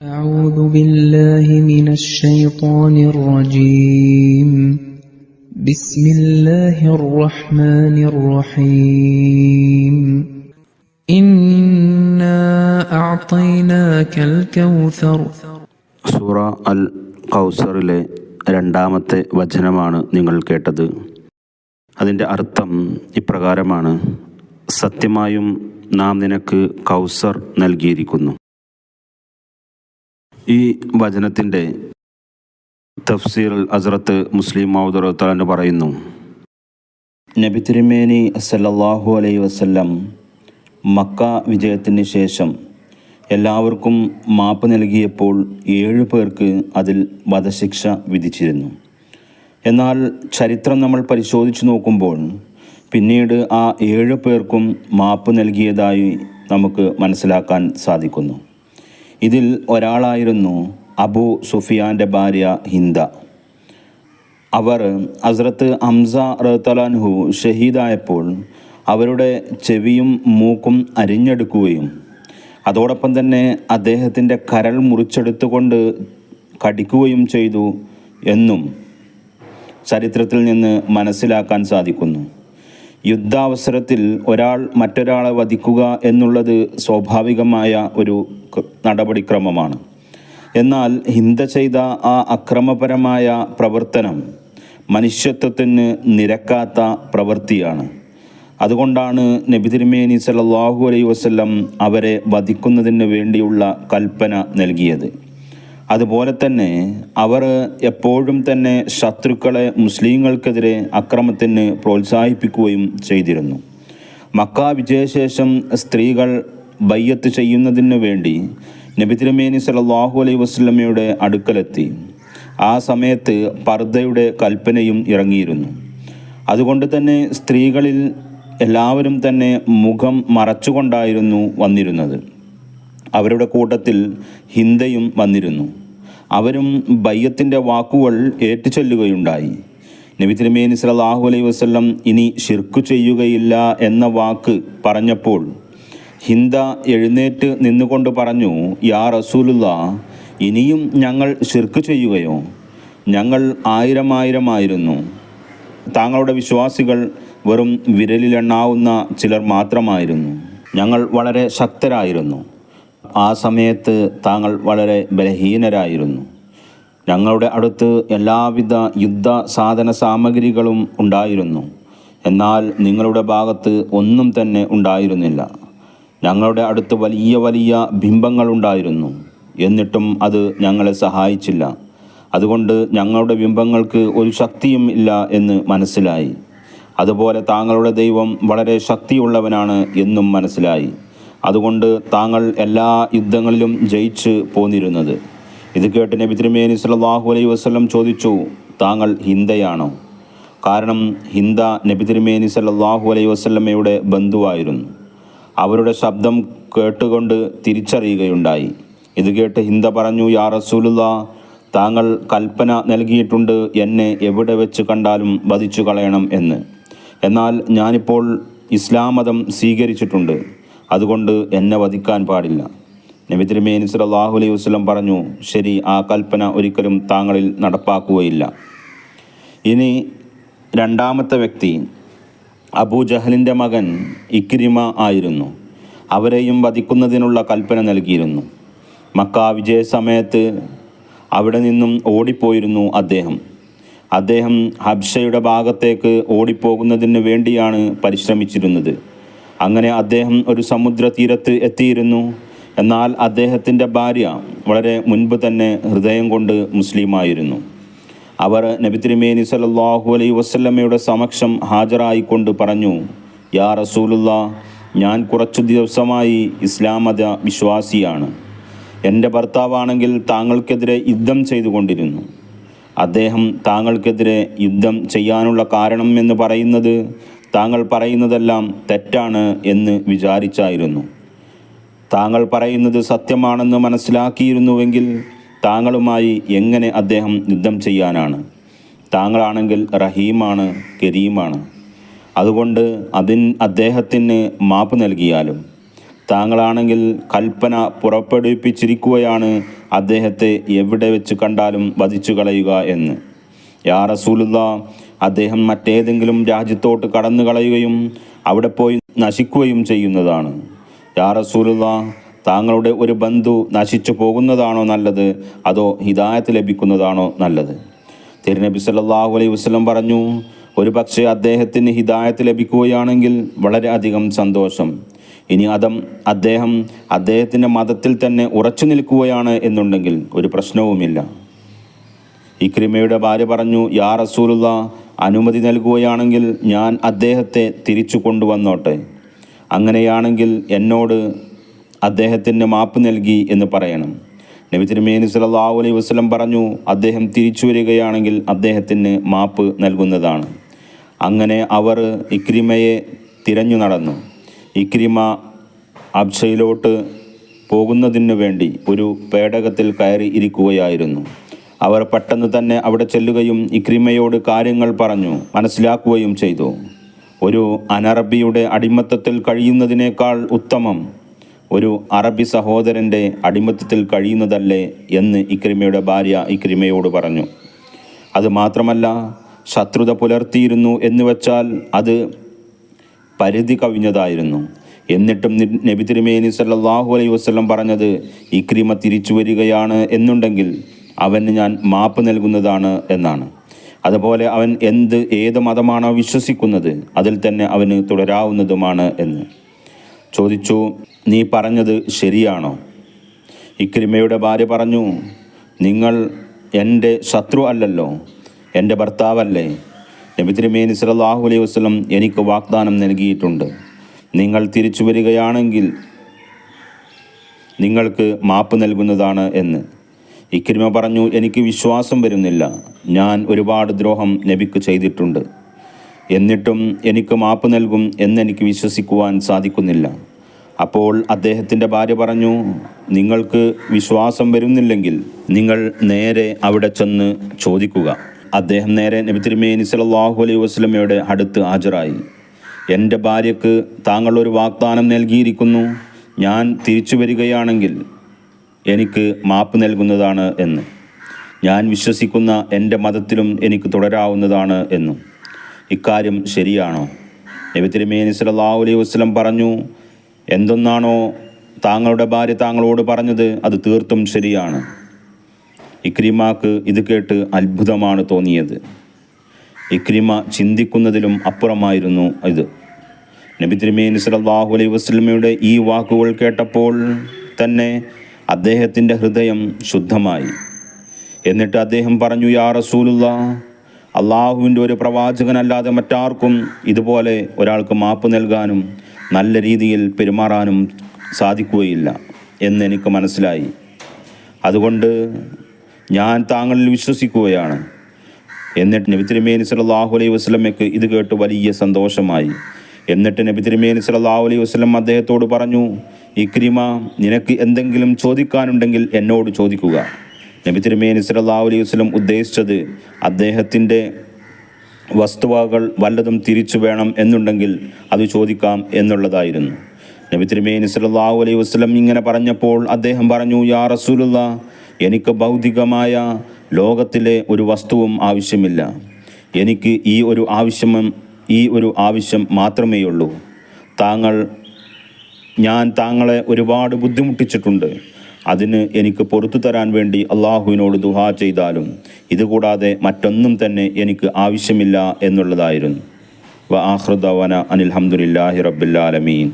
أعوذ بالله من الشيطان الرجيم بسم الله الرحمن الرحيم إنا أعطيناك الكوثر സൂറ അൽ കൗസറിലെ രണ്ടാമത്തെ വചനമാണ് നിങ്ങൾ കേട്ടത് അതിൻ്റെ അർത്ഥം ഇപ്രകാരമാണ് സത്യമായും നാം നിനക്ക് കൗസർ നൽകിയിരിക്കുന്നു ഈ വചനത്തിന്റെ തഫ്സീർ അസ്രത്ത് മുസ്ലിം മൗദുറത്തലെന്ന് പറയുന്നു. നബി തിരുമേനി സല്ലാഹു അലൈ വസല്ലം മക്ക വിജയത്തിന് ശേഷം എല്ലാവർക്കും മാപ്പ് നൽകിയപ്പോൾ ഏഴു പേർക്ക് അതിൽ വധശിക്ഷ വിധിച്ചിരുന്നു. എന്നാൽ ചരിത്രം നമ്മൾ പരിശോധിച്ചു നോക്കുമ്പോൾ പിന്നീട് ആ ഏഴു പേർക്കും മാപ്പ് നൽകിയതായി നമുക്ക് മനസ്സിലാക്കാൻ സാധിക്കുന്നു. ഇതിൽ ഒരാളായിരുന്നു അബു സുഫിയാന്റെ ഭാര്യ ഹിന്ദ. അവർ ഹസ്രത്ത് ഹംസ റഹ്തലാൻഹു ഷഹീദായപ്പോൾ അവരുടെ ചെവിയും മൂക്കും അരിഞ്ഞെടുക്കുകയും അതോടൊപ്പം തന്നെ അദ്ദേഹത്തിന്റെ കരൾ മുറിച്ചെടുത്തുകൊണ്ട് കടിക്കുകയും ചെയ്തു എന്നും ചരിത്രത്തിൽ നിന്ന് മനസ്സിലാക്കാൻ സാധിക്കുന്നു. യുദ്ധാവസരത്തിൽ ഒരാൾ മറ്റൊരാളെ വധിക്കുക എന്നുള്ളത് സ്വാഭാവികമായ ഒരു നടപടിക്രമമാണ്. എന്നാൽ ഹിന്ദ ചെയ്ത ആ അക്രമപരമായ പ്രവർത്തനം മനുഷ്യത്വത്തിന് നിരക്കാത്ത പ്രവൃത്തിയാണ്. അതുകൊണ്ടാണ് നബി തിരുമേനി സല്ലാഹു അലൈഹി വസല്ലം അവരെ വധിക്കുന്നതിന് വേണ്ടിയുള്ള കൽപ്പന നൽകിയത്. അതുപോലെ തന്നെ അവർ എപ്പോഴും തന്നെ ശത്രുക്കളെ മുസ്ലിങ്ങൾക്കെതിരെ അക്രമത്തിന് പ്രോത്സാഹിപ്പിക്കുകയും ചെയ്തിരുന്നു. മക്ക വിജയശേഷം സ്ത്രീകൾ ബയ്യത്ത് ചെയ്യുന്നതിന് വേണ്ടി നബിതിരമേനി സലാഹു അലൈ വസ്ലമയുടെ അടുക്കലെത്തി. ആ സമയത്ത് പർദ്ദയുടെ കൽപ്പനയും ഇറങ്ങിയിരുന്നു. അതുകൊണ്ട് തന്നെ സ്ത്രീകളിൽ എല്ലാവരും തന്നെ മുഖം മറച്ചുകൊണ്ടായിരുന്നു വന്നിരുന്നത്. അവരുടെ കൂട്ടത്തിൽ ഹിന്ദയും വന്നിരുന്നു. അവരും ബയ്യത്തിന്റെ വാക്കുകൾ ഏറ്റുചൊല്ലുകയുണ്ടായി. നബി തിരുമേനി സല്ലല്ലാഹു അലൈഹി വസല്ലം ഇനി ഷിർക്ക് ചെയ്യുകയില്ല എന്ന വാക്ക് പറഞ്ഞപ്പോൾ ഹിന്ദ എഴുന്നേറ്റ് നിന്നുകൊണ്ട് പറഞ്ഞു യാ റസൂലുള്ള ഇനിയും ഞങ്ങൾ ഷിർക്ക് ചെയ്യുകയോ? ഞങ്ങൾ ആയിരമായിരമായിരുന്നു താങ്കളുടെ വിശ്വാസികൾ വെറും വിരലിലെണ്ണാവുന്ന ചിലർ മാത്രമായിരുന്നു. ഞങ്ങൾ വളരെ ശക്തരായിരുന്നു. ആ സമയത്ത് താങ്കൾ വളരെ ബലഹീനരായിരുന്നു. ഞങ്ങളുടെ അടുത്ത് എല്ലാവിധ യുദ്ധ സാധന സാമഗ്രികളും ഉണ്ടായിരുന്നു. എന്നാൽ നിങ്ങളുടെ ഭാഗത്ത് ഒന്നും തന്നെ ഉണ്ടായിരുന്നില്ല. ഞങ്ങളുടെ അടുത്ത് വലിയ വലിയ ബിംബങ്ങൾ ഉണ്ടായിരുന്നു. എന്നിട്ടും അത് ഞങ്ങളെ സഹായിച്ചില്ല. അതുകൊണ്ട് ഞങ്ങളുടെ ബിംബങ്ങൾക്ക് ഒരു ശക്തിയും ഇല്ല എന്ന് മനസ്സിലായി. അതുപോലെ താങ്കളുടെ ദൈവം വളരെ ശക്തിയുള്ളവനാണ് എന്നും മനസ്സിലായി. അതുകൊണ്ട് താങ്കൾ എല്ലാ യുദ്ധങ്ങളിലും ജയിച്ച് പോന്നിരുന്നത്. ഇത് കേട്ട് നബി തിരുമേനി സല്ലല്ലാഹു അലൈഹി വസ്ലം ചോദിച്ചു താങ്കൾ ഹിന്ദയാണോ? കാരണം ഹിന്ദ നബി തിരുമേനി സല്ലല്ലാഹു അലൈഹി വസ്ലമ്മയുടെ ബന്ധുവായിരുന്നു. അവരുടെ ശബ്ദം കേട്ടുകൊണ്ട് തിരിച്ചറിയുകയുണ്ടായി. ഇത് കേട്ട് ഹിന്ദ പറഞ്ഞു യാ റസൂലുള്ള താങ്കൾ കൽപ്പന നൽകിയിട്ടുണ്ട് എന്നെ എവിടെ വെച്ച് കണ്ടാലും വധിച്ചു കളയണം എന്ന്. എന്നാൽ ഞാനിപ്പോൾ ഇസ്ലാം മതം സ്വീകരിച്ചിട്ടുണ്ട്. അതുകൊണ്ട് എന്നെ വധിക്കാൻ പാടില്ല. നബി തിരുമേനി സല്ലല്ലാഹു അലൈഹി വസല്ലം പറഞ്ഞു ശരി ആ കൽപ്പന ഒരിക്കലും താങ്കളിൽ നടപ്പാക്കുകയില്ല. ഇനി രണ്ടാമത്തെ വ്യക്തി അബൂജഹലിന്റെ മകൻ ഇക്രിമ ആയിരുന്നു. അവരെയും വധിക്കുന്നതിനുള്ള കൽപ്പന നൽകിയിരുന്നു. മക്ക വിജയ സമയത്ത് അവിടെ നിന്നും ഓടിപ്പോയിരുന്നു അദ്ദേഹം. അദ്ദേഹം ഹബ്ഷയുടെ ഭാഗത്തേക്ക് ഓടിപ്പോകുന്നതിന് വേണ്ടിയാണ് പരിശ്രമിച്ചിരുന്നത്. അങ്ങനെ അദ്ദേഹം ഒരു സമുദ്ര തീരത്ത് എത്തിയിരുന്നു. എന്നാൽ അദ്ദേഹത്തിന്റെ ഭാര്യ വളരെ മുൻപ് തന്നെ ഹൃദയം കൊണ്ട് മുസ്ലിമായിരുന്നു. അവർ നബി തിരുമേനി സല്ലല്ലാഹു അലൈഹി വസല്ലമയുടെ സമക്ഷം ഹാജരായിക്കൊണ്ട് പറഞ്ഞു യാ റസൂലുള്ള ഞാൻ കുറച്ചു ദിവസമായി ഇസ്ലാം മത വിശ്വാസിയാണ്. എന്റെ ഭർത്താവാണെങ്കിൽ താങ്കൾക്കെതിരെ യുദ്ധം ചെയ്തുകൊണ്ടിരുന്നു. അദ്ദേഹം താങ്കൾക്കെതിരെ യുദ്ധം ചെയ്യാനുള്ള കാരണം എന്ന് പറയുന്നത് താങ്കൾ പറയുന്നതെല്ലാം തെറ്റാണ് എന്ന് വിചാരിച്ചായിരുന്നു. താങ്കൾ പറയുന്നത് സത്യമാണെന്ന് മനസ്സിലാക്കിയിരുന്നുവെങ്കിൽ താങ്കളുമായി എങ്ങനെ അദ്ദേഹം യുദ്ധം ചെയ്യാനാണ്? താങ്കളാണെങ്കിൽ റഹീമാണ് കരീമാണ്. അതുകൊണ്ട് അതിൻ അദ്ദേഹത്തിന് മാപ്പ് നൽകിയാലും. താങ്കളാണെങ്കിൽ കൽപ്പന പുറപ്പെടുവിപ്പിച്ചിരിക്കുകയാണ് അദ്ദേഹത്തെ എവിടെ വെച്ച് കണ്ടാലും വധിച്ചു കളയുക എന്ന്. യാ റസൂലുള്ള അദ്ദേഹം മറ്റേതെങ്കിലും രാജ്യത്തോട്ട് കടന്നു കളയുകയും അവിടെ പോയി നശിക്കുകയും ചെയ്യുന്നതാണ്. യാ റസൂലുള്ള താങ്കളുടെ ഒരു ബന്ധു നശിച്ചു പോകുന്നതാണോ നല്ലത്? അതോ ഹിദായത്ത് ലഭിക്കുന്നതാണോ നല്ലത്? തിരുനബി സല്ലല്ലാഹു അലൈഹി വസല്ലം പറഞ്ഞു ഒരു പക്ഷേ അദ്ദേഹത്തിന് ഹിദായത്ത് ലഭിക്കുകയാണെങ്കിൽ വളരെയധികം സന്തോഷം. ഇനി അതം അദ്ദേഹം അദ്ദേഹത്തിന്റെ മതത്തിൽ തന്നെ ഉറച്ചു നിൽക്കുകയാണ് എന്നുണ്ടെങ്കിൽ ഒരു പ്രശ്നവുമില്ല. ഇക്രിമയുടെ ഭാര്യ പറഞ്ഞു യാ റസൂലുള്ള അനുമതി നൽകുകയാണെങ്കിൽ ഞാൻ അദ്ദേഹത്തെ തിരിച്ചു കൊണ്ടുവന്നോട്ടെ. അങ്ങനെയാണെങ്കിൽ എന്നോട് അദ്ദേഹത്തിന് മാപ്പ് നൽകി എന്ന് പറയണം. നബി തിരുമേനി സല്ലല്ലാഹു അലൈഹി വസ്ലം പറഞ്ഞു അദ്ദേഹം തിരിച്ചു വരികയാണെങ്കിൽ അദ്ദേഹത്തിന് മാപ്പ് നൽകുന്നതാണ്. അങ്ങനെ അവർ ഇക്രിമയെ തിരഞ്ഞു നടന്നു. ഇക്രിമ അബ്ഷയിലോട്ട് പോകുന്നതിനു വേണ്ടി ഒരു പേടകത്തിൽ കയറി ഇരിക്കുകയായിരുന്നു. അവർ പെട്ടെന്ന് തന്നെ അവിടെ ചെല്ലുകയും ഇക്രിമയോട് കാര്യങ്ങൾ പറഞ്ഞു മനസ്സിലാക്കുകയും ചെയ്തു. ഒരു അനറബിയുടെ അടിമത്തത്തിൽ കഴിയുന്നതിനേക്കാൾ ഉത്തമം ഒരു അറബി സഹോദരന്റെ അടിമത്തത്തിൽ കഴിയുന്നതല്ലേ എന്ന് ഇക്രിമയുടെ ഭാര്യ ഇക്രിമയോട് പറഞ്ഞു. അത് മാത്രമല്ല ശത്രുത പുലർത്തിയിരുന്നു എന്ന് വെച്ചാൽ അത് പരിധി കവിഞ്ഞതായിരുന്നു. എന്നിട്ടും നബി തിരുമേനി സല്ലല്ലാഹു അലൈഹി വസല്ലം പറഞ്ഞത് ഇക്രിമ തിരിച്ചു വരികയാണ് എന്നുണ്ടെങ്കിൽ അവന് ഞാൻ മാപ്പ് നൽകുന്നതാണ് എന്നാണ്. അതുപോലെ അവൻ എന്ത് ഏത് മതമാണോ വിശ്വസിക്കുന്നത് അതിൽ തന്നെ അവന് തുടരാവുന്നതുമാണ് എന്ന്. ചോദിച്ചു നീ പറഞ്ഞത് ശരിയാണോ? ഇക്രിമയുടെ ഭാര്യ പറഞ്ഞു നിങ്ങൾ എന്റെ ശത്രു അല്ലല്ലോ എന്റെ ഭർത്താവല്ലേ. നബി തിരുമേനി സല്ലല്ലാഹു അലൈഹി വസല്ലം എനിക്ക് വാഗ്ദാനം നൽകിയിട്ടുണ്ട്. നിങ്ങൾ തിരിച്ചു വരികയാണെങ്കിൽ നിങ്ങൾക്ക് മാപ്പ് നൽകുന്നതാണ് എന്ന്. ഇക്രിമ പറഞ്ഞു എനിക്ക് വിശ്വാസം വരുന്നില്ല. ഞാൻ ഒരുപാട് ദ്രോഹം നബിക്ക് ചെയ്തിട്ടുണ്ട്. എന്നിട്ടും എനിക്ക് മാപ്പ് നൽകും എന്നെനിക്ക് വിശ്വസിക്കുവാൻ സാധിക്കുന്നില്ല. അപ്പോൾ അദ്ദേഹത്തിന്റെ ഭാര്യ പറഞ്ഞു നിങ്ങൾക്ക് വിശ്വാസം വരുന്നില്ലെങ്കിൽ നിങ്ങൾ നേരെ അവിടെ ചെന്ന് ചോദിക്കുക. അദ്ദേഹം നേരെ നബി തിരുമേനി സല്ലല്ലാഹു അലൈഹി വസ്ലമയുടെ അടുത്ത് ഹാജരായി. എന്റെ ഭാര്യക്ക് താങ്കൾ ഒരു വാഗ്ദാനം നൽകിയിരിക്കുന്നു. ഞാൻ തിരിച്ചു വരികയാണെങ്കിൽ എനിക്ക് മാപ്പ് നൽകുന്നതാണ് എന്ന്. ഞാൻ വിശ്വസിക്കുന്ന എന്റെ മതത്തിലും എനിക്ക് തുടരാവുന്നതാണ് എന്നും. ഇക്കാര്യം ശരിയാണോ? നബി തിരുമേനി സല്ലല്ലാഹു അലൈഹി വസല്ലം പറഞ്ഞു എന്തൊന്നാണോ താങ്കളുടെ ഭാര്യ താങ്കളോട് പറഞ്ഞത് അത് തീർത്തും ശരിയാണ്. ഇക്രിമാക്ക് ഇത് കേട്ട് അത്ഭുതമാണ് തോന്നിയത്. ഇക്രിമ ചിന്തിക്കുന്നതിലും അപ്പുറമായിരുന്നു ഇത്. നബി തിരുമേനി സല്ലല്ലാഹു അലൈഹി വസല്ലമയുടെ ഈ വാക്കുകൾ കേട്ടപ്പോൾ തന്നെ അദ്ദേഹത്തിന്റെ ഹൃദയം ശുദ്ധമായി. എന്നിട്ട് അദ്ദേഹം പറഞ്ഞു യാ റസൂലുള്ള അള്ളാഹുവിന്റെ ഒരു പ്രവാചകനല്ലാതെ മറ്റാർക്കും ഇതുപോലെ ഒരാൾക്ക് മാപ്പ് നൽകാനും നല്ല രീതിയിൽ പെരുമാറാനും സാധിക്കുകയില്ല. എന്ന് എനിക്ക് മനസ്സിലായി. അതുകൊണ്ട് ഞാൻ താങ്കളിൽ വിശ്വസിക്കുകയാണ്. എന്നിട്ട് നബി തിരുമേനി സല്ലല്ലാഹു അലൈഹി വസല്ലമയ്ക്ക് ഇത് കേട്ട് വലിയ സന്തോഷമായി. എന്നിട്ട് നബി തിരുമേനി സല്ലല്ലാഹു അലൈഹി വസ്ലം അദ്ദേഹത്തോട് പറഞ്ഞു ഇക്രിമ നിനക്ക് എന്തെങ്കിലും ചോദിക്കാനുണ്ടെങ്കിൽ എന്നോട് ചോദിക്കുക. നബി തിരുമേനി സല്ലല്ലാഹു അലൈഹി വസ്ലം ഉദ്ദേശിച്ചത് അദ്ദേഹത്തിന്റെ വസ്തുവകൾ വല്ലതും തിരിച്ചു വേണം എന്നുണ്ടെങ്കിൽ അത് ചോദിക്കാം എന്നുള്ളതായിരുന്നു. നബി തിരുമേനി സല്ലല്ലാഹു അലൈഹി വസ്ലം ഇങ്ങനെ പറഞ്ഞപ്പോൾ അദ്ദേഹം പറഞ്ഞു യാ റസൂലുള്ള എനിക്ക് ഭൗതികമായ ലോകത്തിലെ ഒരു വസ്തുവും ആവശ്യമില്ല. എനിക്ക് ഈ ഒരു ആവശ്യം ഈ ഒരു ആവശ്യം മാത്രമേ ഉള്ളൂ താങ്കൾ ഞാൻ താങ്കളെ ഒരുപാട് ബുദ്ധിമുട്ടിച്ചിട്ടുണ്ട്. അതിന് എനിക്ക് പുറത്തു തരാൻ വേണ്ടി അള്ളാഹുവിനോട് ദുഹാ ചെയ്താലും ഇതുകൂടാതെ മറ്റൊന്നും തന്നെ എനിക്ക് ആവശ്യമില്ല എന്നുള്ളതായിരുന്നു. വ ആഹ്രദവന അനിൽഹമുല്ലാഹി റബ്ബുല്ലാലമീൻ